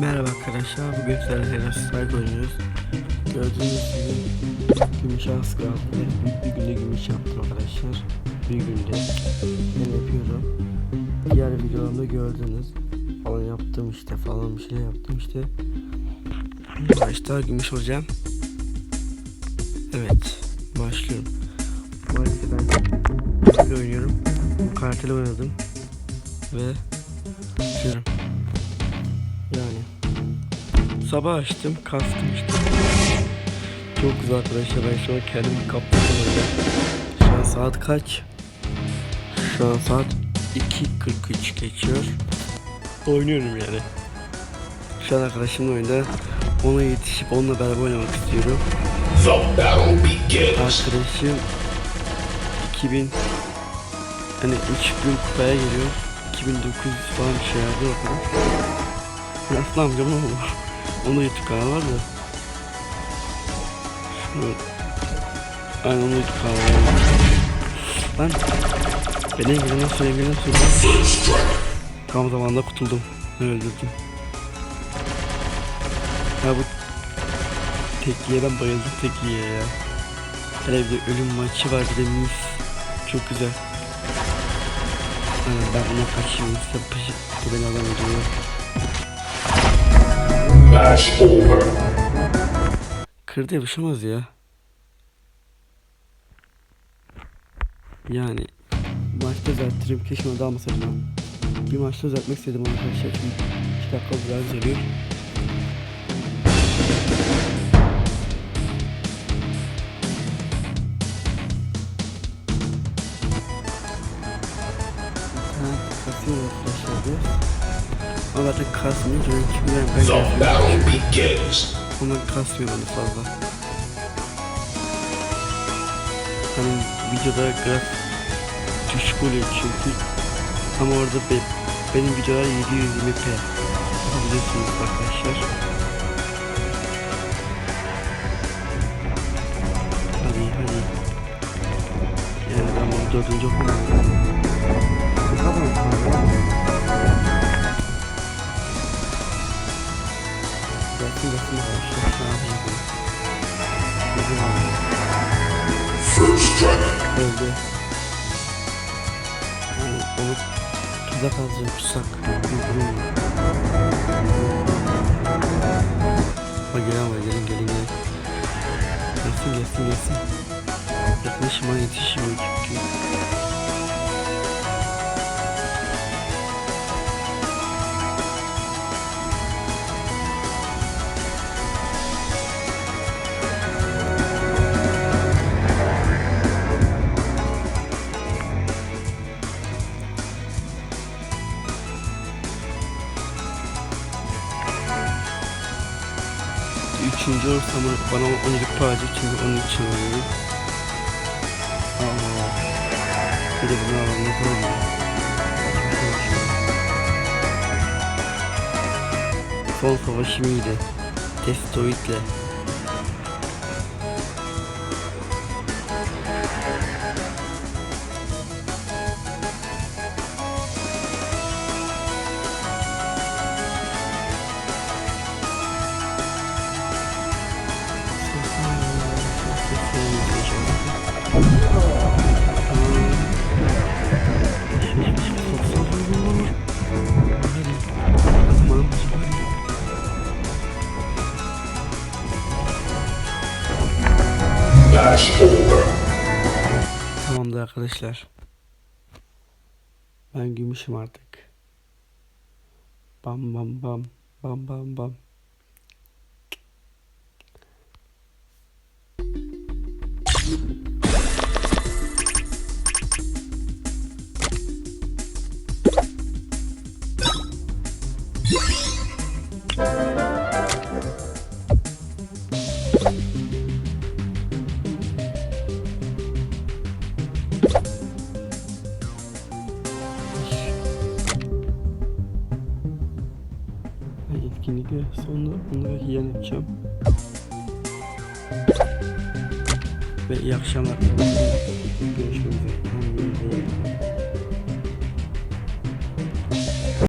Merhaba arkadaşlar, bugün sizlerle Terra Strike oynuyoruz. Gördüğünüz gibi gümüş az kaldı. Bir günde gümüş yaptım arkadaşlar. Bir günde ben yapıyorum. Diğer videolarımda gördünüz. Falan yaptım işte falan bir şey yaptım işte. Başta gümüş olacağım. Evet, başlıyorum. Maalesef ben oynuyorum. Kartel oynadım. Ve başlıyorum. Yani sabah açtım kastım işte. Çok güzel arkadaşlar ben şu an kendimi kaptım öyle. Şu an saat kaç? Şu an saat 2.43 geçiyor. Oynuyorum yani. Şu an arkadaşımla oyunda ona yetişip onunla beraber oynamak istiyorum. Arkadaşım 2000 hani 3000 kupaya geliyor. 2900 falan bir şey yazdı o kadar. Aslında amcamın oğlu. Onun da da. Şunu... Aynen onun. Ben... Beni sonra First strike. tam zamanda kurtuldum. Öldürdüm. Ya bu Tekiye ben bayıldım Tekiye ya. Hele bir de ölüm maçı var bir de mis. Çok güzel. Aynen ben buna kaçayım. Sen peşi bu beni alamıyor. Match over. Kırdı yapışamaz ya. Yani maçta düzeltirim. Keşke onu da almasaydım. Bir maçta düzeltmek istedim arkadaşlar. Çünkü 2 dakika biraz geliyor. Kasıyor arkadaşlar diyor. Kasmıyor çünkü ben ben The geldim. battle begins. Onlar kasmıyor beni fazla. Hani videoda graf düşük oluyor çünkü ama orada be, benim videolar 720p yapabilirsiniz arkadaşlar. Hadi hadi. Yani ben bunu dördüncü okumam. Ne kadar Gelsin strike. Öldü. Yani onu tuzak alacağım tutsak. Bak gelen var gelin gelin gelin. Gelsin gelsin gelsin. Yaklaşıma yetişmiyor Üçüncü olursam bana 17 para verecek çünkü onun için oynuyorum. Allah. Bir de bunu alalım ne kadar iyi. Son savaşım iyiydi. Testoid'le. Tamamdır arkadaşlar. Ben gümüşüm artık. Bam bam bam. Bam bam bam. Ben etkinlikle sonra onları yiyen yapacağım. Ve iyi akşamlar. Görüşmek üzere.